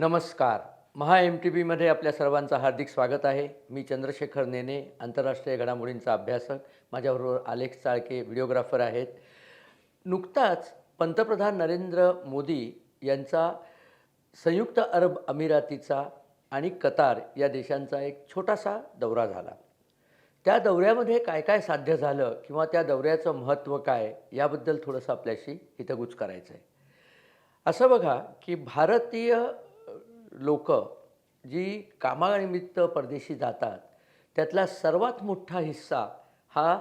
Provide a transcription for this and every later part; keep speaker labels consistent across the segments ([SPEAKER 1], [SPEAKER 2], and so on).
[SPEAKER 1] नमस्कार. महा M T बीमध्ये आपल्या सर्वांचं हार्दिक स्वागत आहे. मी चंद्रशेखर नेने आंतरराष्ट्रीय घडामोडींचा अभ्यासक. माझ्याबरोबर आलेख चाळके व्हिडिओग्राफर आहेत. नुकताच पंतप्रधान नरेंद्र मोदी यांचा संयुक्त अरब अमिरातीचा आणि कतार या देशांचा एक छोटासा दौरा झाला. त्या दौऱ्यामध्ये काय काय साध्य झालं किंवा त्या दौऱ्याचं महत्त्व काय याबद्दल थोडंसं आपल्याशी इथं करायचं आहे असं बघा की भारतीय लोक जी कामानिमित्त परदेशी जातात त्यातला सर्वात मोठा हिस्सा हा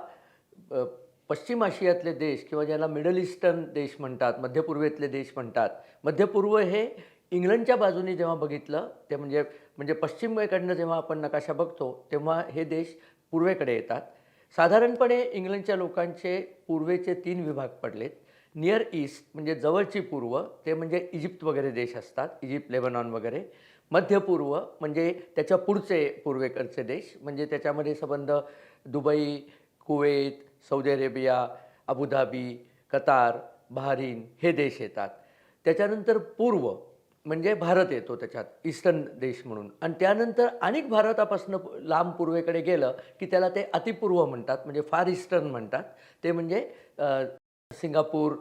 [SPEAKER 1] पश्चिम आशियातले देश किंवा ज्याला मिडल ईस्टर्न देश म्हणतात मध्यपूर्वेतले देश म्हणतात. मध्यपूर्व हे इंग्लंडच्या बाजूने जेव्हा बघितलं ते म्हणजे म्हणजे पश्चिमेकडनं जेव्हा आपण नकाशा बघतो तेव्हा हे देश पूर्वेकडे येतात. साधारणपणे इंग्लंडच्या लोकांचे पूर्वेचे तीन विभाग पडलेत. नियर ईस्ट म्हणजे जवळची पूर्व ते म्हणजे इजिप्त वगैरे देश असतात इजिप्त लेबनॉन वगैरे. मध्य पूर्व म्हणजे त्याच्या पुढचे पूर्वेकडचे देश म्हणजे त्याच्यामध्ये संबंध Dubai Kuwait Saudi Arabia Abu Dhabi Qatar Bahrain हे देश येतात. त्याच्यानंतर पूर्व म्हणजे भारत येतो त्याच्यात ईस्टर्न देश म्हणून. आणि त्यानंतर अनेक भारतापासून लांब पूर्वेकडे गेलं की त्याला ते अतिपूर्व म्हणतात म्हणजे फार ईस्टर्न म्हणतात. ते म्हणजे सिंगापूर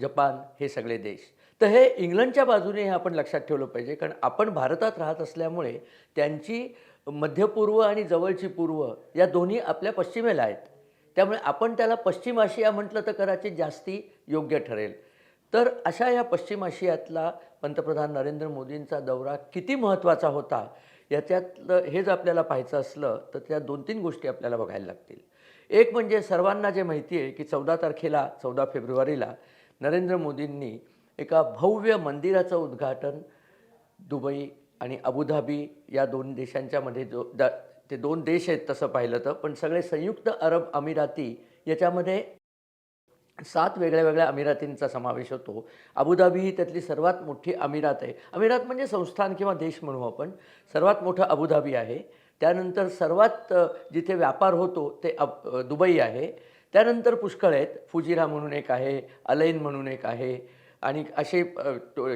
[SPEAKER 1] जपान हे सगळे देश. तर हे इंग्लंडच्या बाजूने हे आपण लक्षात ठेवलं पाहिजे कारण आपण भारतात राहत असल्यामुळे त्यांची मध्यपूर्व आणि जवळची पूर्व या दोन्ही आपल्या पश्चिमेला आहेत. त्यामुळे आपण त्याला पश्चिम आशिया म्हटलं तर कदाचित जास्ती योग्य ठरेल. तर अशा या पश्चिम आशियातला पंतप्रधान नरेंद्र मोदींचा दौरा किती महत्त्वाचा होता याच्यातलं हे जर आपल्याला पाहायचं असलं तर त्या दोन तीन गोष्टी आपल्याला बघायला लागतील. एक म्हणजे सर्वांना जे माहिती आहे की चौदा तारखेला चौदा फेब्रुवारीला नरेंद्र मोदींनी एका भव्य मंदिराचं उद्घाटन दुबई आणि अबुधाबी या दोन देशांच्यामध्ये जो द ते दोन देश आहेत तसं पाहिलं तर. पण सगळे संयुक्त अरब अमिराती याच्यामध्ये सात वेगळ्या वेगळ्या अमिरातींचा समावेश होतो. अबुधाबी ही त्यातली सर्वात मोठी अमिरात आहे. अमिरात म्हणजे संस्थान किंवा देश म्हणू आपण. सर्वात मोठं अबुधाबी आहे. त्यानंतर सर्वात जिथे व्यापार होतो ते अब दुबई आहे. त्यानंतर पुष्कळ आहेत. फुजिरा म्हणून एक आहे अलैन म्हणून एक आहे आणि असे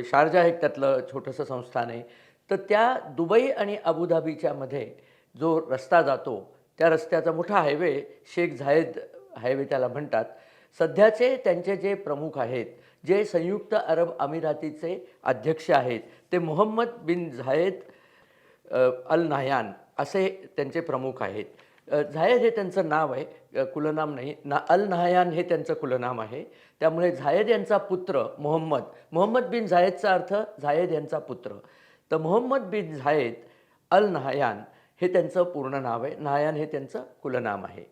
[SPEAKER 1] शारजा एक त्यातलं छोटंसं संस्थान आहे. तर त्या दुबई आणि अबुधाबीच्या मध्ये जो रस्ता जातो त्या रस्त्याचा मोठा हायवे शेख झायद हायवे त्याला म्हणतात. सध्याचे त्यांचे जे प्रमुख आहेत जे संयुक्त अरब अमिरातीचे अध्यक्ष आहेत ते मोहम्मद बिन झायद अल नाह्यान असे त्यांचे प्रमुख आहेत. झायद हे त्यांचं नाव आहे. कुलनाम नाही. ना अल नहायान हे त्यांचं कुलनाम आहे. त्यामुळे झायद यांचा पुत्र मोहम्मद मोहम्मद बिन झायदचा अर्थ झायद यांचा पुत्र. तर मोहम्मद बिन झायद अल नहायान हे त्यांचं पूर्ण नाव आहे. नहायान हे त्यांचं कुलनाम आहे.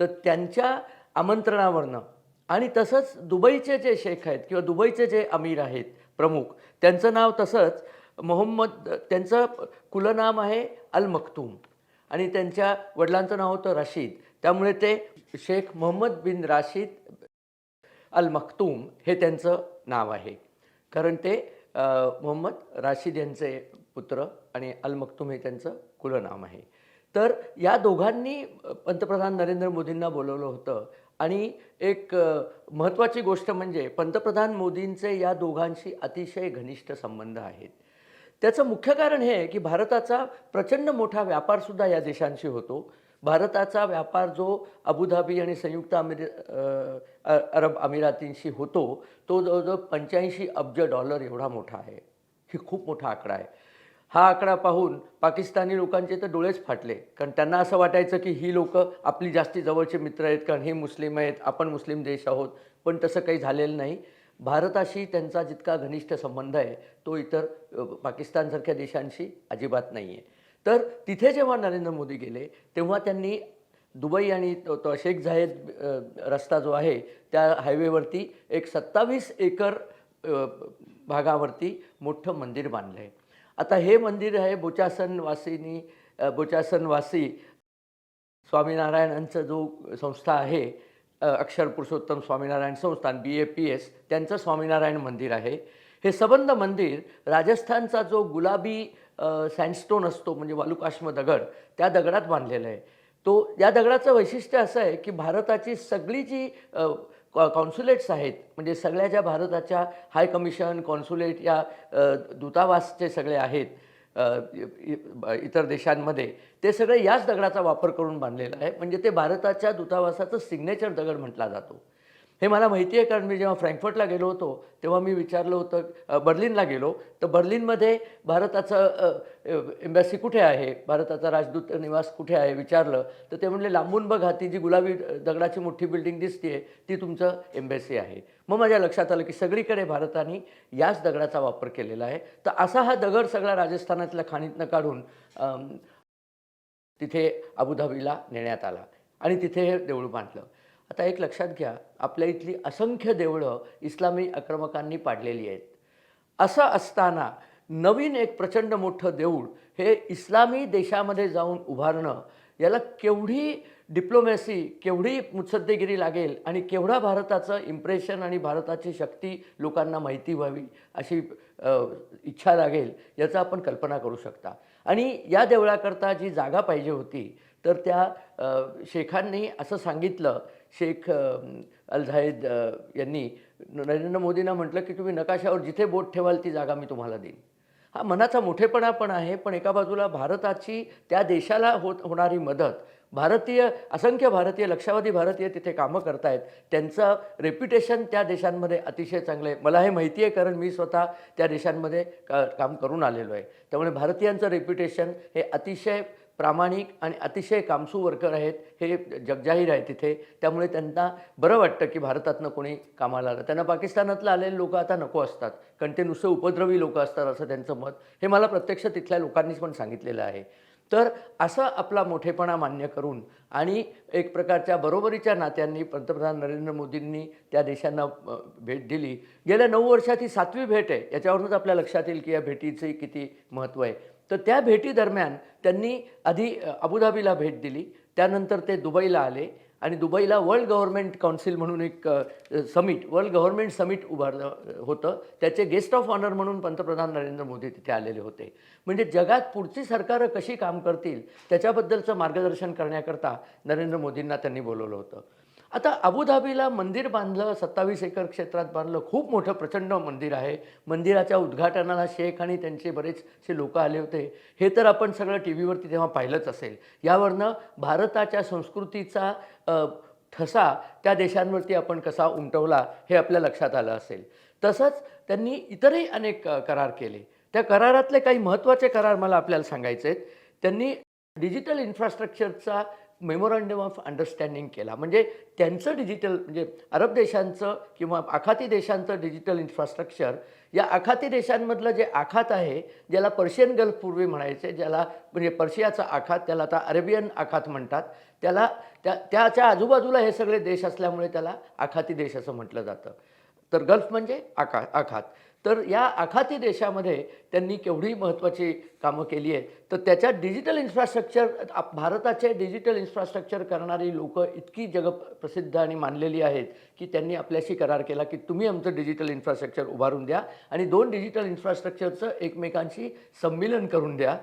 [SPEAKER 1] तर त्यांच्या आमंत्रणावरनं आणि तसंच दुबईचे जे शेख आहेत किंवा दुबईचे जे अमीर आहेत प्रमुख त्यांचं नाव तसंच मोहम्मद त्यांचं कुलनाम आहे अल मखतूम. आणि त्यांच्या वडिलांचं नाव होतं रशीद. त्यामुळे ते शेख मोहम्मद बिन राशीद अल मखतूम हे त्यांचं नाव आहे. कारण ते मोहम्मद राशीद यांचे पुत्र आणि अल मखतूम हे त्यांचं कुलनाम आहे. तर या दोघांनी पंतप्रधान नरेंद्र मोदींना बोलवलं होतं. आणि एक महत्त्वाची गोष्ट म्हणजे पंतप्रधान मोदींचे या दोघांशी अतिशय घनिष्ठ संबंध आहेत. त्याचं मुख्य कारण हे आहे की भारताचा प्रचंड मोठा व्यापारसुद्धा या देशांशी होतो. भारताचा व्यापार जो अबुधाबी आणि संयुक्त अमिर अरब अमिरातींशी होतो तो जवळजवळ पंच्याऐंशी अब्ज डॉलर एवढा मोठा आहे. ही खूप मोठा आकडा आहे. हा आकडा पाहून पाकिस्तानी लोकांचे तर डोळेच फाटले. कारण त्यांना असं वाटायचं की ही लोक आपली जास्ती जवळचे मित्र आहेत कारण हे मुस्लिम आहेत आपण मुस्लिम देश आहोत पण तसं काही झालेलं नाही. भारताशी त्यांचा जितका घनिष्ठ संबंध आहे तो इतर पाकिस्तानसारख्या देशांशी अजिबात नाही आहे तर तिथे जेव्हा नरेंद्र मोदी गेले तेव्हा त्यांनी दुबई आणि तो शेख झायद रस्ता जो आहे त्या हायवेवरती एक सत्तावीस एकर भागावरती मोठं मंदिर बांधलं आहे आता हे मंदिर आहे बोचासनवासीनी बोचासनवासी स्वामीनारायणांचं जो संस्था आहे अक्षर पुरुषोत्तम स्वामीनारायण संस्थान बी ए पी एस त्यांचं स्वामीनारायण मंदिर आहे. हे सबंध मंदिर राजस्थानचा जो गुलाबी सँडस्टोन असतो म्हणजे वालुकाश्म दगड त्या दगडात बांधलेला आहे. तो या दगडाचं वैशिष्ट्य असं आहे की भारताची सगळी जी कॉ कॉन्सुलेट्स आहेत म्हणजे सगळ्या ज्या भारताच्या हाय कमिशन कॉन्सुलेट या दूतावासचे सगळे आहेत इतर देशांमध्ये ते सगळं याच दगडाचा वापर करून बांधलेलं आहे. म्हणजे ते भारताच्या दूतावासाचं सिग्नेचर दगड म्हटला जातो. हे मला माहिती आहे कारण मी जेव्हा फ्रँकफर्टला गेलो होतो तेव्हा मी विचारलं होतं बर्लिनला गेलो. तर बर्लिनमध्ये भारताचं एम्बॅसी कुठे आहे? भारताचा राजदूत निवास कुठे आहे? विचारलं. तर ते म्हणले लांबून बघा ती जी गुलाबी दगडाची मोठी बिल्डिंग दिसते ती तुमचं एम्बॅसी आहे. मग माझ्या लक्षात आलं की सगळीकडे भारताने याच दगडाचा वापर केलेला आहे. तर असा हा दगड सगळा राजस्थानातल्या खाणीतनं काढून तिथे अबुधाबीला नेण्यात आला. आणि तिथे हे देऊळ बांधलं. आता एक लक्षात घ्या आपल्या इथली असंख्य देवळं इस्लामी आक्रमकांनी पाडलेली आहेत. असं असताना नवीन एक प्रचंड मोठं देऊळ हे इस्लामी देशामध्ये जाऊन उभारणं याला केवढी डिप्लोमॅसी केवढी मुत्सद्देगिरी लागेल आणि केवढा भारताचं इम्प्रेशन आणि भारताची शक्ती लोकांना माहिती व्हावी अशी इच्छा लागेल याचा आपण कल्पना करू शकता. आणि या देवळाकरता जी जागा पाहिजे होती तर त्या शेखांनी असं सांगितलं शेख अलझायद अल यांनी नरेंद्र मोदींना म्हटलं की तुम्ही नकाशावर जिथे बोट ठेवाल ती जागा मी तुम्हाला देईन. हा मनाचा मोठेपणा पण आहे पण एका बाजूला भारताची त्या देशाला होत होणारी मदत. भारतीय असंख्य भारतीय लक्षावधी भारतीय तिथे कामं करतायत. त्यांचं रेप्युटेशन त्या देशांमध्ये अतिशय चांगलं आहे. मला हे माहिती आहे कारण मी स्वतः त्या देशांमध्ये का काम करून आलेलो आहे. त्यामुळे भारतीयांचं रेप्युटेशन हे अतिशय प्रामाणिक आणि अतिशय कामसू वर्कर आहेत. हे जगजाहीर आहे तिथे. त्यामुळे त्यांना बरं वाटतं की भारतातनं कोणी कामाला आलं. त्यांना पाकिस्तानातलं आलेले लोक आता नको असतात. कारण ते नुसते उपद्रवी लोक असतात असं त्यांचं मत. हे मला प्रत्यक्ष तिथल्या लोकांनीच पण सांगितलेलं आहे. तर असा आपला मोठेपणा मान्य करून आणि एक प्रकारच्या बरोबरीच्या नात्यांनी पंतप्रधान नरेंद्र मोदींनी त्या देशांना भेट दिली. गेल्या नऊ वर्षात ही सातवी भेट आहे. याच्यावरूनच आपल्या लक्षात येईल की या भेटीचे किती महत्त्व आहे. तर त्या भेटीदरम्यान त्यांनी आधी अबुधाबीला भेट दिली. त्यानंतर ते दुबईला आले आणि दुबईला वर्ल्ड गव्हर्नमेंट काउन्सिल म्हणून एक समिट वर्ल्ड गव्हर्नमेंट समिट उभारलं होतं. त्याचे गेस्ट ऑफ ऑनर म्हणून पंतप्रधान नरेंद्र मोदी तिथे आलेले होते. म्हणजे जगात पुढची सरकारं कशी काम करतील त्याच्याबद्दलचं मार्गदर्शन करण्याकरता नरेंद्र मोदींना त्यांनी बोलवलं होतं. आता अबुधाबीला मंदिर बांधलं सत्तावीस एकर क्षेत्रात बांधलं खूप मोठं प्रचंड मंदिर आहे. मंदिराच्या उद्घाटनाला शेख आणि त्यांचे बरेचसे लोक आले होते. हे तर आपण सगळं टी व्हीवरती तेव्हा पाहिलंच असेल. यावरनं भारताच्या संस्कृतीचा ठसा त्या देशांवरती आपण कसा उमटवला हे आपल्या लक्षात आलं असेल. तसंच त्यांनी इतरही अनेक करार केले. त्या करारातले काही महत्त्वाचे करार मला आपल्याला सांगायचे आहेत त्यांनी डिजिटल इन्फ्रास्ट्रक्चरचा मेमोरंडम ऑफ अंडरस्टँडिंग केला. म्हणजे त्यांचं डिजिटल म्हणजे अरब देशांचं किंवा आखाती देशांचं डिजिटल इन्फ्रास्ट्रक्चर या आखाती देशांमधलं जे आखात आहे ज्याला पर्शियन गल्फ पूर्वी म्हणायचे ज्याला म्हणजे पर्शियाचा आखात त्याला आता अरेबियन आखात म्हणतात त्याला त्या त्याच्या आजूबाजूला हे सगळे देश असल्यामुळे त्याला आखाती देश असं म्हटलं जातं. तर गल्फ म्हणजे आखा आखात. तर या आखाती देशामध्ये त्यांनी केवढी महत्त्वाची कामं केली आहेत. तर त्याच्यात डिजिटल इन्फ्रास्ट्रक्चर भारताचे डिजिटल इन्फ्रास्ट्रक्चर करणारी लोक इतकी जगप्रसिद्ध आणि मानलेली आहेत की त्यांनी आपल्याशी करार केला की तुम्ही आमचं डिजिटल इन्फ्रास्ट्रक्चर उभारून द्या आणि दोन डिजिटल इन्फ्रास्ट्रक्चरचं एकमेकांशी संमिलन करून द्या.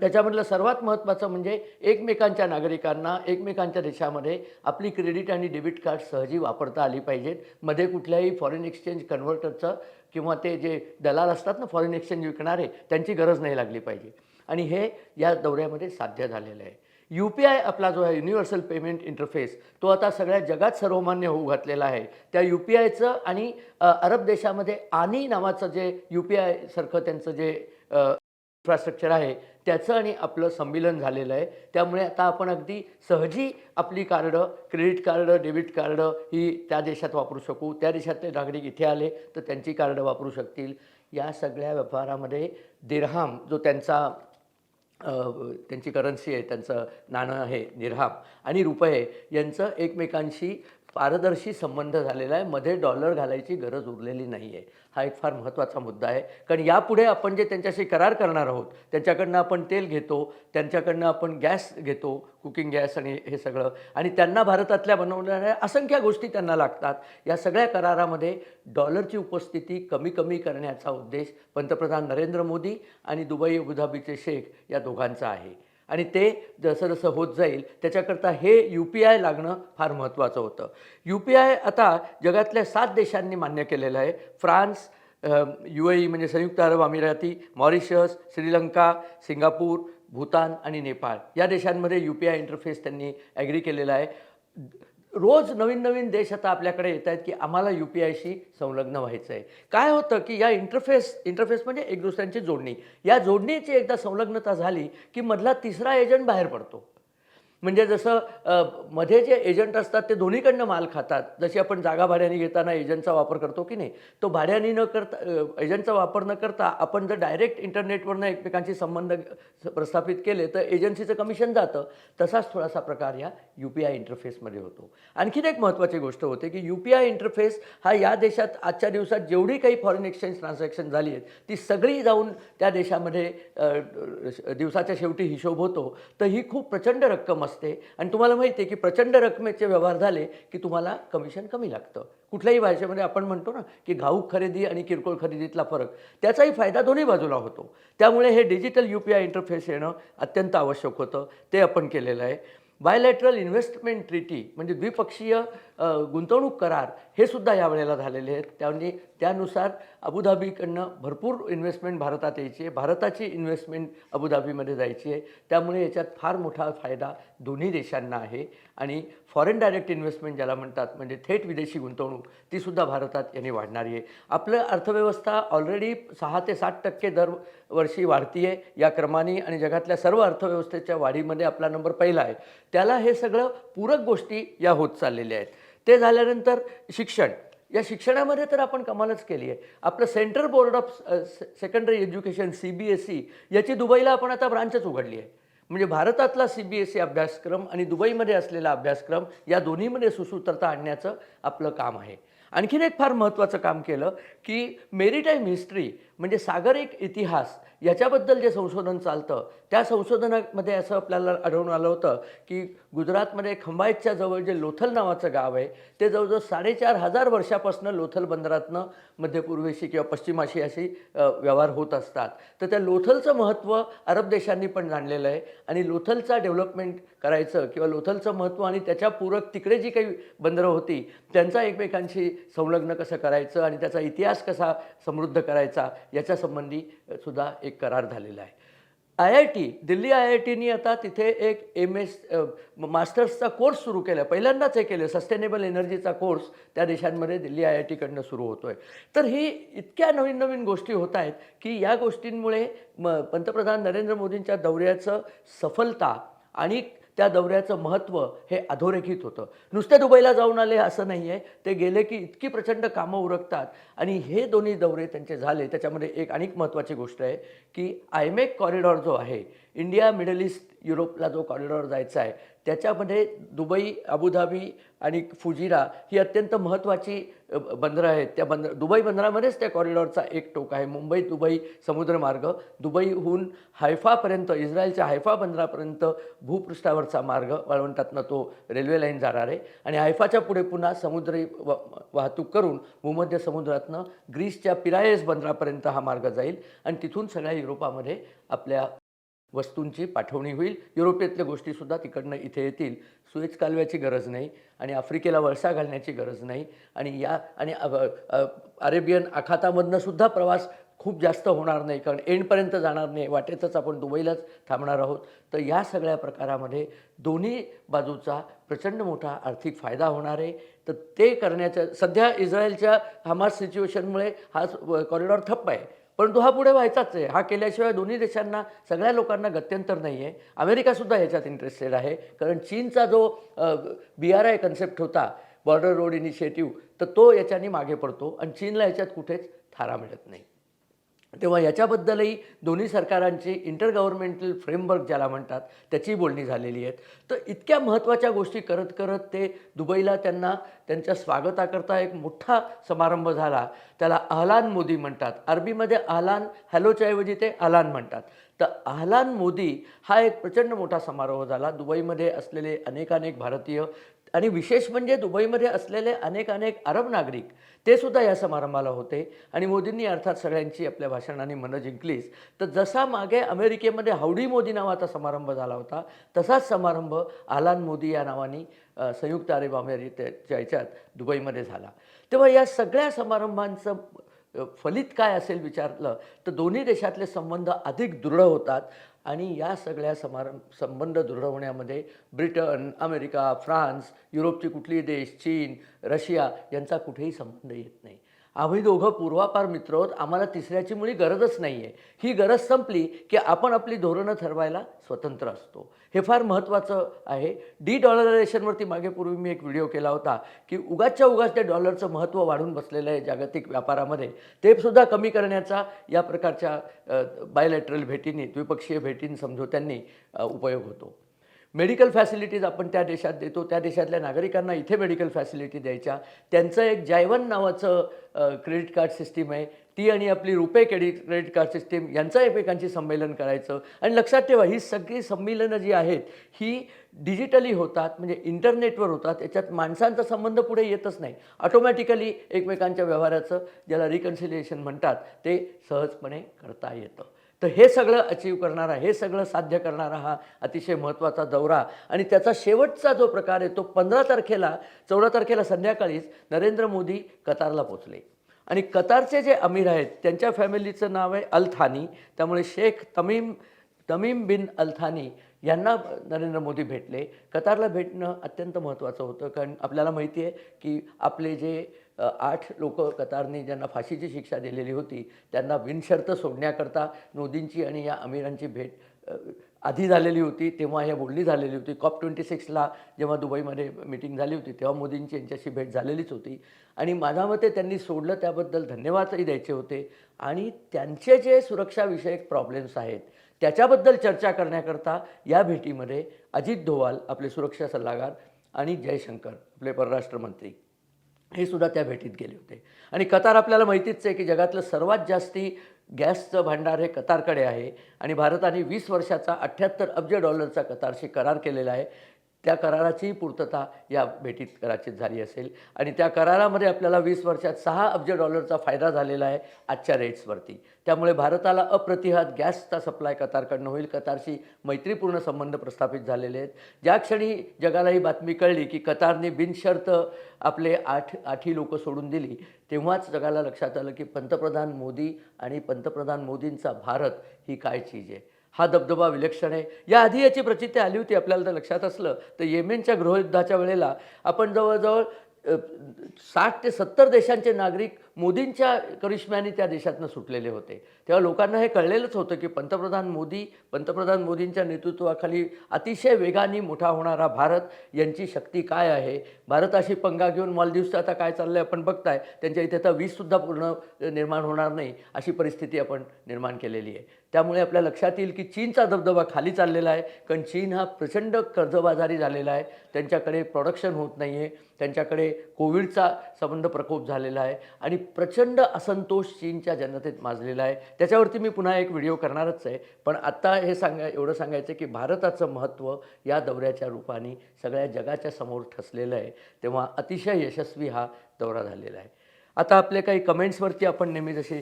[SPEAKER 1] त्याच्यामधलं सर्वात महत्त्वाचं म्हणजे एकमेकांच्या नागरिकांना एकमेकांच्या देशामध्ये आपली क्रेडिट आणि डेबिट कार्ड सहजी वापरता आली पाहिजेत. मध्ये कुठल्याही फॉरेन एक्सचेंज कन्व्हर्टरचं किंवा ते जे दलाल असतात ना फॉरेन एक्सचेंज विकणारे त्यांची गरज नाही लागली पाहिजे. आणि हे या दौऱ्यामध्ये साध्य झालेलं आहे. यू पी आय आपला जो आहे युनिव्हर्सल पेमेंट इंटरफेस तो आता सगळ्या जगात सर्वमान्य होऊ घातलेला आहे. त्या यू पी आयचं आणि अरब देशामध्ये आनी नावाचं जे यू पी आयसारखं त्यांचं जे इन्फ्रास्ट्रक्चर आहे त्याचं आणि आपलं संमिलन झालेलं आहे. त्यामुळे आता आपण अगदी सहजी आपली card credit card debit card ही त्या देशात वापरू शकू. त्या देशातले नागरिक इथे आले तर त्यांची कार्ड वापरू शकतील. या सगळ्या व्यवहारामध्ये दिरहाम जो त्यांचा त्यांची करन्सी आहे त्यांचं नाणं आहे निरहाम आणि रुपये यांचं एकमेकांशी पारदर्शी संबंध झालेला आहे. मध्ये डॉलर घालायची गरज उरलेली नाही आहे हा एक फार महत्त्वाचा मुद्दा आहे. कारण यापुढे आपण जे त्यांच्याशी करार करणार आहोत त्यांच्याकडनं आपण तेल घेतो त्यांच्याकडनं आपण गॅस घेतो कुकिंग गॅस आणि हे सगळं आणि त्यांना भारतातल्या बनवणाऱ्या असंख्य गोष्टी त्यांना लागतात. या सगळ्या करारामध्ये डॉलरची उपस्थिती कमी कमी करण्याचा उद्देश पंतप्रधान नरेंद्र मोदी आणि दुबई अबुधाबीचे शेख या दोघांचा आहे. आणि ते जसं जसं होत जाईल त्याच्याकरता हे यू पी आय लागणं फार महत्त्वाचं होतं. यू पी आय आता जगातल्या सात देशांनी मान्य केलेलं आहे. फ्रान्स यू ए ई म्हणजे संयुक्त अरब अमिराती मॉरिशस श्रीलंका सिंगापूर भूतान आणि नेपाळ. या देशांमध्ये यू पी आय इंटरफेस त्यांनी ॲग्री केलेला आहे. रोज नवीन नवीन देश आता आपल्याकडे येत आहेत की आम्हाला यू पी आयशी संलग्न व्हायचं आहे काय होतं की या इंटरफेस इंटरफेस म्हणजे एक दुसऱ्यांची जोडणी. या जोडणीची एकदा संलग्नता झाली की मधला तिसरा एजंट बाहेर पडतो. म्हणजे जसं मध्ये जे एजंट असतात ते दोन्हीकडनं माल खातात. जशी आपण जागा भाड्याने घेताना एजंटचा वापर करतो की नाही तो भाड्याने न करता एजंटचा वापर न करता आपण जर डायरेक्ट इंटरनेटवरनं एकमेकांशी संबंध प्रस्थापित केले तर एजन्सीचं कमिशन जातं. तसाच थोडासा प्रकार या यू पी आय इंटरफेसमध्ये होतो. आणखीन एक महत्त्वाची गोष्ट होते की यू पी आय इंटरफेस हा या देशात आजच्या दिवसात जेवढी काही फॉरेन एक्सचेंज ट्रान्झॅक्शन झाली आहेत ती सगळी जाऊन त्या देशामध्ये दिवसाच्या शेवटी हिशोब होतो. तर ही खूप प्रचंड रक्कम असते. आणि तुम्हाला माहिती आहे की प्रचंड रकमेचे व्यवहार झाले की तुम्हाला कमिशन कमी लागतं. कुठल्याही भाषेमध्ये आपण म्हणतो ना की घाऊक खरेदी आणि किरकोळ खरेदीतला फरक. त्याचाही फायदा दोन्ही बाजूला होतो. त्यामुळे हे digital U P I interface येणं अत्यंत आवश्यक होतं. ते आपण केलेलं आहे. बायलॅटरल इन्व्हेस्टमेंट ट्रिटी म्हणजे द्विपक्षीय गुंतवणूक करार हे सुद्धा यावेळेला झालेले आहेत. त्यामुळे त्यानुसार अबुधाबीकडनं भरपूर इन्व्हेस्टमेंट भारतात यायची आहे. भारताची इन्व्हेस्टमेंट अबुधाबीमध्ये जायची आहे. त्यामुळे याच्यात फार मोठा फायदा दोन्ही देशांना आहे. आणि फॉरेन डायरेक्ट इन्व्हेस्टमेंट ज्याला म्हणतात म्हणजे थेट विदेशी गुंतवणूक तीसुद्धा भारतात याने वाढणारी आहे. आपलं अर्थव्यवस्था ऑलरेडी सहा ते सात टक्के दरवर्षी वाढती आहे या क्रमाने आणि जगातल्या सर्व अर्थव्यवस्थेच्या वाढीमध्ये आपला नंबर पहिला आहे. त्याला हे सगळं पूरक गोष्टी या होत चाललेल्या आहेत. ते झाल्यानंतर शिक्षण. या शिक्षणामध्ये तर आपण कमालच केली आहे. आपलं central board of secondary education C B S E याची दुबईला आपण आता ब्रांचच उघडली आहे. म्हणजे भारतातला सी बी एस ई अभ्यासक्रम आणि दुबईमध्ये असलेला अभ्यासक्रम या दोन्हीमध्ये सुसूत्रता आणण्याचं आपलं काम आहे. आणखीन एक फार महत्त्वाचं काम केलं की मेरीटाईम हिस्ट्री म्हणजे सागर एक इतिहास याच्याबद्दल जे संशोधन चालतं त्या संशोधनामध्ये असं आपल्याला आढळून आलं होतं की गुजरातमध्ये खंबायतच्या जवळ जे लोथल नावाचं गाव आहे ते जवळजवळ साडेचार हजार वर्षापासून लोथल बंदरातनं मध्यपूर्वेशी किंवा पश्चिमाशी अशी व्यवहार होत असतात. तर त्या लोथलचं महत्त्व अरब देशांनी पण जाणलेलं आहे आणि लोथलचा डेव्हलपमेंट करायचं किंवा लोथलचं महत्त्व आणि त्याच्या पूरक तिकडे जी काही बंदरं होती त्यांचा एकमेकांशी संलग्न कसं करायचं आणि त्याचा इतिहास कसा समृद्ध करायचा याच्या संबंधी सुद्धा एक करार झालेला आहे. I I T Delhi I I टीनी आता तिथे एक एम एस मास्टर्सचा कोर्स सुरू केला. पहिल्यांदाच हे केलं. सस्टेनेबल एनर्जीचा कोर्स त्या देशांमध्ये दिल्ली आय आय टीकडनं सुरू होतो आहे तर ही इतक्या नवीन नवीन गोष्टी होत आहेत की या गोष्टींमुळे म पंतप्रधान नरेंद्र मोदींच्या दौऱ्याचं सफलता आणि त्या दौऱ्याचं महत्त्व हे अधोरेखित होतं. नुसते दुबईला जाऊन आले असं नाही आहे ते गेले की इतकी प्रचंड कामं उरकतात. आणि हे दोन्ही दौरे त्यांचे झाले. त्याच्यामध्ये एक अनेक महत्त्वाची गोष्ट आहे की आयमेक कॉरिडॉर जो आहे इंडिया मिडल ईस्ट युरोपला जो कॉरिडॉर जायचा आहे त्याच्यामध्ये दुबई अबुधाबी आणि फुजिरा ही अत्यंत महत्त्वाची बंदरं आहेत. त्या बंदर दुबई बंदरामध्येच त्या कॉरिडॉरचा एक टोक आहे. मुंबई दुबई समुद्रमार्ग. दुबईहून हायफापर्यंत इस्रायलच्या हायफा बंदरापर्यंत भूपृष्ठावरचा मार्ग वाळवंटातनं तो रेल्वे लाईन जाणार आहे. आणि हायफाच्या पुढे पुन्हा समुद्री वाहतूक करून भूमध्य समुद्रातनं ग्रीसच्या पिरायस बंदरापर्यंत हा मार्ग जाईल. आणि तिथून सगळ्या युरोपामध्ये आपल्या वस्तूंची पाठवणी होईल. युरोपियातल्या गोष्टीसुद्धा तिकडनं इथे येतील. सुएज कालव्याची गरज नाही आणि आफ्रिकेला वळसा घालण्याची गरज नाही. आणि या आणि अरेबियन आखातामधनं सुद्धा प्रवास खूप जास्त होणार नाही कारण एंडपर्यंत जाणार नाही. वाटेतच आपण दुबईलाच थांबणार आहोत. तर या सगळ्या प्रकारामध्ये दोन्ही बाजूचा प्रचंड मोठा आर्थिक फायदा होणार आहे. तर ते करण्याच्या सध्या इस्रायलच्या हमास सिच्युएशनमुळे हा कॉरिडॉर ठप्प आहे. परंतु हा पुढे व्हायचाच आहे. हा केल्याशिवाय दोन्ही देशांना सगळ्या लोकांना गत्यंतर नाही आहे अमेरिकासुद्धा ह्याच्यात इंटरेस्टेड आहे. कारण चीनचा जो बी आर आय कन्सेप्ट होता बॉर्डर रोड इनिशिएटिव्ह तर तो याच्याने मागे पडतो. आणि चीनला याच्यात कुठेच थारा मिळत नाही. तेव्हा याच्याबद्दलही दोन्ही सरकारांची इंटर गव्हर्नमेंटल फ्रेमवर्क ज्याला म्हणतात त्याची बोलणी झालेली आहेत. तर इतक्या महत्त्वाच्या गोष्टी करत करत ते दुबईला त्यांना त्यांच्या स्वागताकरता एक मोठा समारंभ झाला. त्याला अहलान मोदी म्हणतात. अरबीमध्ये अहलान हॅलोच्या ऐवजी ते अहलान म्हणतात. तर अहलान मोदी हा एक प्रचंड मोठा समारोह झाला. दुबईमध्ये असलेले अनेकानेक भारतीय आणि विशेष म्हणजे दुबईमध्ये असलेले अनेक अनेक अरब नागरिक ते सुद्धा या समारंभाला होते. आणि मोदींनी अर्थात सगळ्यांची आपल्या भाषणाने मनं जिंकलीच. तर जसा मागे अमेरिकेमध्ये हावडी मोदी नावाचा समारंभ झाला होता तसाच समारंभ आलान मोदी या नावाने संयुक्त अरेब अमेरिकेच्या ह्याच्यात दुबईमध्ये झाला. तेव्हा या सगळ्या समारंभांचं फलित काय असेल विचारलं तर दोन्ही देशातले संबंध अधिक दृढ होतात. आणि या सगळ्या समारंभ संबंध दृढ होण्यामध्ये ब्रिटन अमेरिका फ्रान्स युरोपची कुठली देश चीन रशिया यांचा कुठेही संबंध येत नाही. आम्ही दोघं पूर्वापार मित्र आहोत. आम्हाला तिसऱ्याची मुळी गरजच नाही आहे ही गरज संपली की आपण आपली धोरणं ठरवायला स्वतंत्र असतो. हे फार महत्त्वाचं आहे. डी डॉलरायझेशनवरती मागे पूर्वी मी एक व्हिडिओ केला होता की उगाचच्या उगाच त्या डॉलरचं महत्त्व वाढून बसलेलं आहे जागतिक व्यापारामध्ये. ते सुद्धा कमी करण्याचा या प्रकारच्या बायोलॅटरल भेटींनी द्विपक्षीय भेटीं समझोत्यांनी उपयोग होतो. मेडिकल फॅसिलिटीज आपण त्या देशात देतो. त्या देशातल्या नागरिकांना इथे मेडिकल फॅसिलिटी द्यायच्या. त्यांचं एक जायवन नावाचं क्रेडिट कार्ड सिस्टीम आहे. ती आणि आपली RuPay credit credit card system यांचा एकमेकांची संमेलन करायचं. आणि लक्षात ठेवा ही सगळी संमेलनं जी आहेत ही डिजिटली होतात म्हणजे इंटरनेटवर होतात. याच्यात माणसांचा संबंध पुढे येतच नाही. ऑटोमॅटिकली एकमेकांच्या व्यवहाराचं ज्याला रिकन्सिलिएशन म्हणतात ते सहजपणे करता येतं. तर हे सगळं अचीव करणारा हे सगळं साध्य करणारा हा अतिशय महत्त्वाचा दौरा. आणि त्याचा शेवटचा जो प्रकार आहे तो पंधरा तारखेला चौदा तारखेला संध्याकाळीच नरेंद्र मोदी कतारला पोचले आणि कतारचे जे अमीर आहेत त्यांच्या फॅमिलीचं नाव आहे अलथानी. त्यामुळे शेख तमीम तमीम बिन अलथानी यांना नरेंद्र मोदी भेटले. कतारला भेटणं अत्यंत महत्त्वाचं होतं कारण आपल्याला माहिती आहे की आपले जे आठ लोक कतारने ज्यांना फाशीची शिक्षा दिलेली होती त्यांना बिनशर्त सोडण्याकरता मोदींची आणि या अमीरांची भेट आधी झालेली होती तेव्हा ह्या बोलणी झालेली होती. कॉप ट्वेंटी सिक्सला जेव्हा दुबईमध्ये मिटिंग झाली होती तेव्हा मोदींची यांच्याशी भेट झालेलीच होती. आणि माझ्या मते त्यांनी सोडलं त्याबद्दल धन्यवादही द्यायचे होते. आणि त्यांचे जे सुरक्षाविषयक प्रॉब्लेम्स आहेत त्याच्याबद्दल चर्चा करण्याकरता या भेटीमध्ये अजित धोवाल आपले सुरक्षा सल्लागार आणि जयशंकर आपले परराष्ट्र मंत्री हे सुद्धा त्या भेटीत गेले होते. आणि कतार आपल्याला माहितीच आहे की जगातलं सर्वात जास्ती गॅसचं भांडार हे कतारकडे आहे आणि भारताने वीस वर्षाचा अठ्ठ्याहत्तर अब्ज डॉलरचा कतारशी करार केलेला आहे. त्या कराराचीही पूर्तता या भेटीत कदाचित झाली असेल. आणि त्या करारामध्ये आपल्याला वीस वर्षात सहा अब्ज डॉलरचा फायदा झालेला आहे आजच्या रेट्सवरती. त्यामुळे भारताला अप्रतिहात गॅसचा सप्लाय कतारकडनं होईल. कतारशी मैत्रीपूर्ण संबंध प्रस्थापित झालेले आहेत. ज्या क्षणी जगाला ही बातमी कळली की कतारने बिनशर्त आपले आठ आठी लोकं सोडून दिली तेव्हाच जगाला लक्षात आलं की पंतप्रधान मोदी आणि पंतप्रधान मोदींचा भारत ही काय चीज आहे हा दबदबा विलक्षण आहे. याआधी याची प्रचिती आली होती आपल्याला तर लक्षात असलं. तर येमेनच्या गृहयुद्धाच्या वेळेला आपण जवळजवळ साठ ते सत्तर देशांचे नागरिक मोदींच्या करिश्म्याने त्या देशातनं सुटलेले होते. तेव्हा लोकांना हे कळलेलंच होतं की पंतप्रधान मोदी पंतप्रधान मोदींच्या नेतृत्वाखाली अतिशय वेगाने मोठा होणारा भारत यांची शक्ती काय आहे? भारताशी पंगा घेऊन मालदीवचं आता काय चाललं आहे आपण बघताय. त्यांच्या इथे आता वीजसुद्धा पूर्ण निर्माण होणार नाही अशी परिस्थिती आपण निर्माण केलेली आहे. त्यामुळे आपल्या लक्षात येईल की चीनचा दबदबा खाली चाललेला आहे. कारण चीन हा प्रचंड कर्जबाजारी झालेला आहे. त्यांच्याकडे प्रोडक्शन होत नाही आहे त्यांच्याकडे कोविडचा संबंध प्रकोप झालेला आहे. आणि प्रचंड असंतोष चीनच्या जनतेत माजलेला आहे. त्याच्यावरती मी पुन्हा एक व्हिडिओ करणारच आहे. पण आत्ता हे सांगा एवढं सांगायचं की भारताचं महत्त्व या दौऱ्याच्या रूपाने सगळ्या जगाच्या समोर ठसलेलं आहे. तेव्हा अतिशय यशस्वी हा दौरा झालेला आहे. आता आपले काही कमेंट्सवरती आपण नेहमी जसे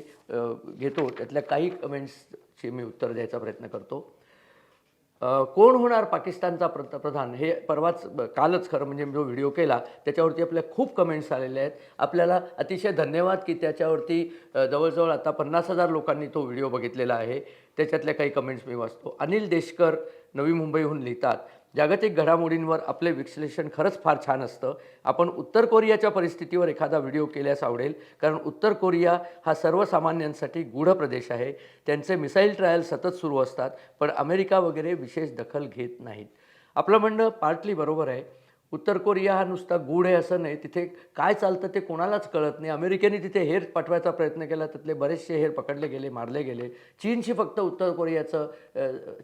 [SPEAKER 1] घेतो त्यातल्या काही कमेंट्सची मी उत्तर द्यायचा प्रयत्न करतो. कोण होणार पाकिस्तानचा प्रत प्रधान? हे परवाच कालच खरं म्हणजे जो व्हिडिओ केला त्याच्यावरती आपल्या खूप कमेंट्स आलेले आहेत. आपल्याला अतिशय धन्यवाद की त्याच्यावरती जवळजवळ आता पन्नास हजार लोकांनी तो व्हिडिओ बघितलेला आहे. त्याच्यातल्या काही कमेंट्स मी वाचतो. अनिल देशकर नवी मुंबईहून लिहितात जागतिक घडामोडींवर आपले विश्लेषण खरंच फार छान असतं. आपण उत्तर कोरियाच्या परिस्थितीवर एखादा व्हिडिओ केल्यास आवडेल कारण उत्तर कोरिया हा सर्वसामान्यांसाठी गूढ प्रदेश आहे. त्यांचे मिसाईल ट्रायल सतत सुरू असतात पण अमेरिका वगैरे विशेष दखल घेत नाहीत. आपलं म्हणणं पार्टली बरोबर आहे. उत्तर कोरिया हा नुसता गूढ आहे असं नाही. तिथे काय चालतं ते कोणालाच कळत नाही. अमेरिकेने तिथे हेर पाठवायचा प्रयत्न केला त्यातले बरेचसे हेर पकडले गेले मारले गेले. चीनशी फक्त उत्तर कोरियाचं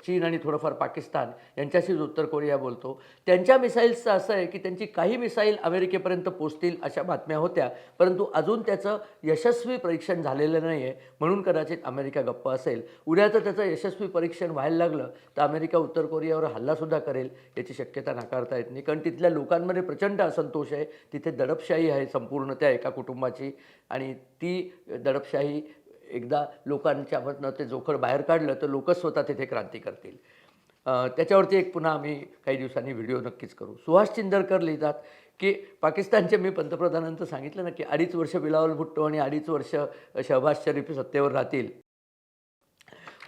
[SPEAKER 1] चीन आणि थोडंफार पाकिस्तान यांच्याशीच उत्तर कोरिया बोलतो. त्यांच्या मिसाईल्सचं असं आहे की त्यांची काही मिसाईल अमेरिकेपर्यंत पोचतील अशा बातम्या होत्या. परंतु अजून त्याचं यशस्वी परीक्षण झालेलं नाही आहे म्हणून कदाचित अमेरिका गप्प असेल. उद्या त्याचं यशस्वी परीक्षण व्हायला लागलं तर अमेरिका उत्तर कोरियावर हल्लासुद्धा करेल याची शक्यता नाकारता येत नाही. कारण तिथल्या लोकांमध्ये प्रचंड असंतोष आहे. तिथे दडपशाही आहे संपूर्ण त्या एका कुटुंबाची. आणि ती दडपशाही एकदा लोकांच्यामधनं ते जोखड बाहेर काढलं तर लोक स्वतः तिथे क्रांती करतील. त्याच्यावरती एक पुन्हा आम्ही काही दिवसांनी व्हिडिओ नक्कीच करू. सुहास चिंदरकर लिहितात की पाकिस्तानचे मी पंतप्रधानांचं सांगितलं ना की अडीच वर्ष बिलावल भुट्टो आणि अडीच वर्ष शहबाज शरीफ सत्तेवर राहतील.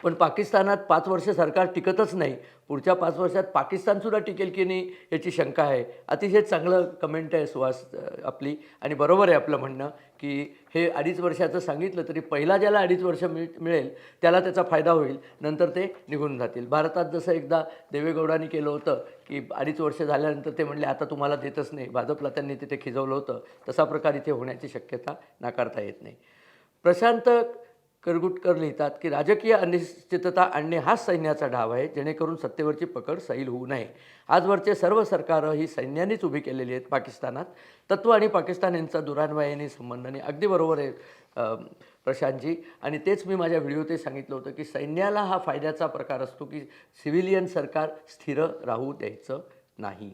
[SPEAKER 1] पण पाकिस्तानात पाच वर्ष सरकार टिकतच नाही. पुढच्या पाच वर्षात पाकिस्तानसुद्धा टिकेल की नाही याची शंका आहे. अतिशय चांगलं कमेंट आहे सुहास आपली. आणि बरोबर आहे आपलं म्हणणं की हे अडीच वर्षाचं सांगितलं तरी पहिला ज्याला अडीच वर्ष मिळ मिळेल त्याला त्याचा फायदा होईल. नंतर ते निघून जातील. भारतात जसं एकदा देवेगौडांनी केलं होतं की अडीच वर्ष झाल्यानंतर ते म्हणले आता तुम्हाला देतच नाही. भाजपला त्यांनी तिथे खिजवलं होतं. तसा प्रकार इथे होण्याची शक्यता नाकारता येत नाही. प्रशांत करगुटकर लिहितात की राजकीय अनिश्चितता आणणे हाच सैन्याचा डाव आहे जेणेकरून सत्तेवरची पकड सैल होऊ नये. आजवरचे सर्व सरकारं ही सैन्यानेच उभी केलेली आहेत पाकिस्तानात. तत्व आणि पाकिस्तान यांचा दुरान्वयाने संबंध आणि अगदी बरोबर आहे प्रशांतजी. आणि तेच मी माझ्या व्हिडिओत सांगितलं होतं की सैन्याला हा फायद्याचा प्रकार असतो की सिव्हिलियन सरकार स्थिर राहू द्यायचं नाही.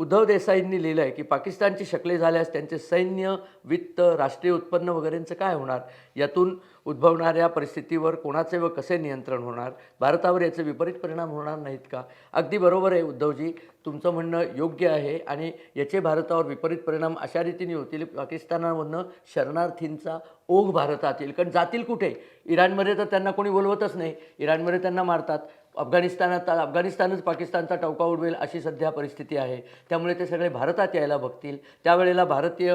[SPEAKER 1] उद्धव देसाईंनी लिहिलं आहे की पाकिस्तानची शकले झाल्यास त्यांचे सैन्य वित्त राष्ट्रीय उत्पन्न वगैरेंचं काय होणार? यातून उद्भवणाऱ्या परिस्थितीवर कोणाचे व कसे नियंत्रण होणार? भारतावर याचे विपरीत परिणाम होणार नाहीत का? अगदी बरोबर आहे उद्धवजी तुमचं म्हणणं योग्य आहे आणि याचे भारतावर विपरीत परिणाम अशा रीतीने होतील पाकिस्तानामधनं शरणार्थींचा ओघ भारतात येईल कारण जातील कुठे? इराणमध्ये तर त्यांना कोणी बोलवतच नाही. इराणमध्ये त्यांना मारतात. अफगाणिस्तानात अफगाणिस्तानच पाकिस्तानचा टवका उडवेल अशी सध्या परिस्थिती आहे. त्यामुळे ते सगळे भारतात यायला बघतील. त्यावेळेला भारतीय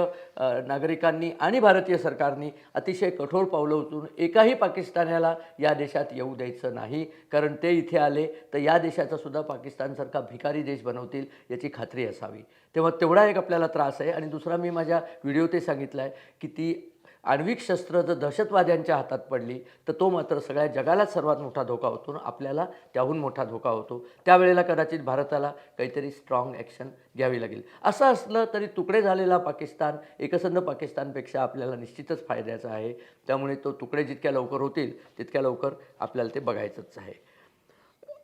[SPEAKER 1] नागरिकांनी आणि भारतीय सरकारनी अतिशय कठोर पावलं उचलून एकाही पाकिस्तान्याला या देशात येऊ द्यायचं नाही. कारण ते इथे आले तर या देशाचा सुद्धा पाकिस्तानसारखा भिकारी देश बनवतील याची खात्री असावी. तेव्हा तेवढा एक आपल्याला त्रास आहे. आणि दुसरा मी माझ्या व्हिडिओ ते सांगितलं आहे की ती आण्विक शस्त्र जर दहशतवाद्यांच्या हातात पडली तर तो मात्र सगळ्या जगालाच सर्वात मोठा धोका होतो आणि आपल्याला त्याहून मोठा धोका होतो. त्यावेळेला कदाचित भारताला काहीतरी स्ट्रॉंग ॲक्शन घ्यावी लागेल. असं असलं तरी तुकडे झालेला पाकिस्तान एकसंध पाकिस्तानपेक्षा आपल्याला निश्चितच फायद्याचा आहे. त्यामुळे तो तुकडे जितक्या लवकर होतील तितक्या लवकर आपल्याला ते बघायचंच आहे.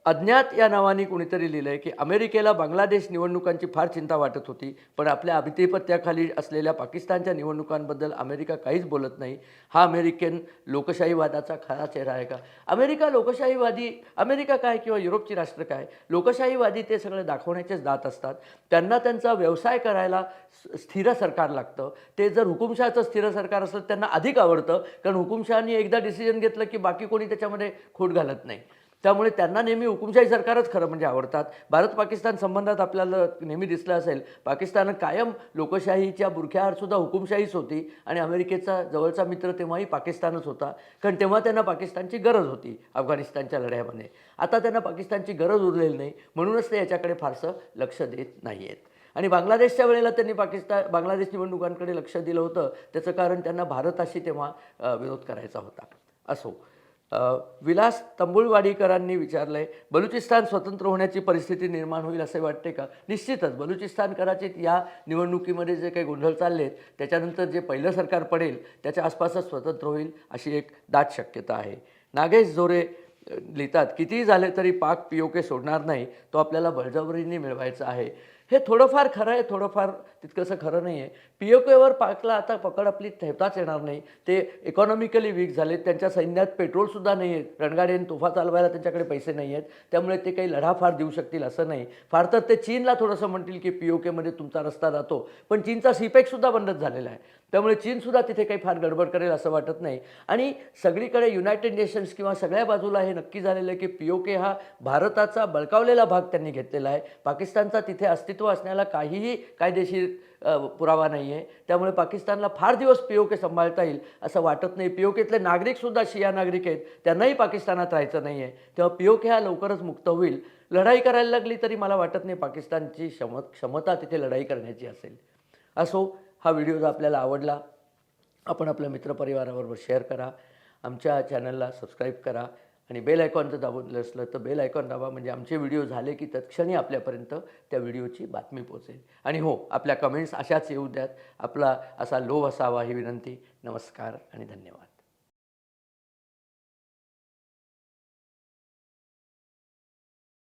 [SPEAKER 1] अज्ञात या नावाने कोणीतरी लिहिलं आहे की अमेरिकेला बांगलादेश निवडणुकांची फार चिंता वाटत होती पण आपल्या अभितेपत्याखाली असलेल्या पाकिस्तानच्या निवडणुकांबद्दल अमेरिका काहीच बोलत नाही. हा अमेरिकन लोकशाहीवादाचा खरा चेहरा आहे का? अमेरिका लोकशाहीवादी अमेरिका काय किंवा युरोपची राष्ट्र काय? लोकशाहीवादी ते सगळे दाखवण्याचेच दात असतात. त्यांना त्यांचा व्यवसाय करायला स्थिर सरकार लागतं. ते जर हुकुमशहाचं स्थिर सरकार असलं त्यांना अधिक आवडतं. कारण हुकुमशहानी एकदा डिसिजन घेतलं की बाकी कोणी त्याच्यामध्ये खोट घालत नाही. त्यामुळे त्यांना नेहमी हुकुमशाही सरकारच खरं म्हणजे आवडतात. भारत पाकिस्तान संबंधात आपल्याला नेहमी दिसलं असेल पाकिस्तान कायम लोकशाहीच्या बुरख्याआडसुद्धा हुकुमशाहीच होती आणि अमेरिकेचा जवळचा मित्र तेव्हाही पाकिस्तानच होता. कारण तेव्हा त्यांना पाकिस्तानची गरज होती अफगाणिस्तानच्या लढ्यामध्ये. आता त्यांना पाकिस्तानची गरज उरलेली नाही. म्हणूनच ते याच्याकडे फारसं लक्ष देत नाही आहेत आणि बांगलादेशच्या वेळेला त्यांनी पाकिस्तान बांगलादेश निवडणुकांकडे लक्ष दिलं होतं. त्याचं कारण त्यांना भारताशी तेव्हा विरोध करायचा होता. असो. विलास तंबुळवाडीकरांनी विचारलं आहे बलुचिस्तान स्वतंत्र होण्याची परिस्थिती निर्माण होईल असे वाटते का? निश्चितच बलुचिस्तान कदाचित या निवडणुकीमध्ये जे काही गोंधळ चालले आहेत त्याच्यानंतर जे पहिलं सरकार पडेल त्याच्या आसपासच स्वतंत्र होईल अशी एक दाट शक्यता आहे. नागेश जोरे लिहितात कितीही झाले तरी पाक पी ओ के सोडणार नाही तो आपल्याला बळजबरीने मिळवायचा आहे. हे थोडंफार खरं आहे थोडंफार तितकंसं खरं नाही आहे. पी ओ केवर पाकला आता पकड आपली ठेवताच येणार नाही. ते इकॉनॉमिकली वीक झाले त्यांच्या सैन्यात पेट्रोलसुद्धा नाही आहे. रणगाड्याने तोफा चालवायला त्यांच्याकडे पैसे नाही आहेत. त्यामुळे ते काही लढा फार देऊ शकतील असं नाही. फार तर ते चीनला थोडंसं म्हणतील की पी ओ केमध्ये तुमचा रस्ता जातो. पण चीनचा सीपॅकसुद्धा बंदच झालेला आहे. त्यामुळे चीनसुद्धा तिथे काही फार गडबड करेल असं वाटत नाही. आणि सगळीकडे युनायटेड नेशन्स किंवा सगळ्या बाजूला हे नक्की झालेलं आहे की पी ओ के हा भारताचा बळकावलेला भाग त्यांनी घेतलेला आहे. पाकिस्तानचा तिथे अस्तित्व असण्याला काहीही कायदेशीर पुरावा नाही आहे त्यामुळे पाकिस्तानला फार दिवस पी ओ के सांभाळता येईल असं वाटत नाही. पी ओ केतले नागरिकसुद्धा शिया नागरिक आहेत. त्यांनाही पाकिस्तानात राहायचं नाही आहे तेव्हा पी ओ के हा लवकरच मुक्त होईल. लढाई करायला लागली तरी मला वाटत नाही पाकिस्तानची क्षम क्षमता तिथे लढाई करण्याची असेल. असो हा व्हिडिओ जर आपल्याला आवडला आपण आपल्या मित्रपरिवाराबरोबर शेअर करा. आमच्या चॅनलला सबस्क्राईब करा आणि बेल आयकॉन जर दाबून असलं तर बेल आयकॉन दाबा. म्हणजे आमचे व्हिडिओ झाले की तत्क्षणी आपल्यापर्यंत त्या व्हिडिओची बातमी पोहोचेल. आणि हो आपल्या कमेंट्स अशाच येऊ द्यात. आपला असा लोभ असावा ही विनंती. नमस्कार आणि धन्यवाद.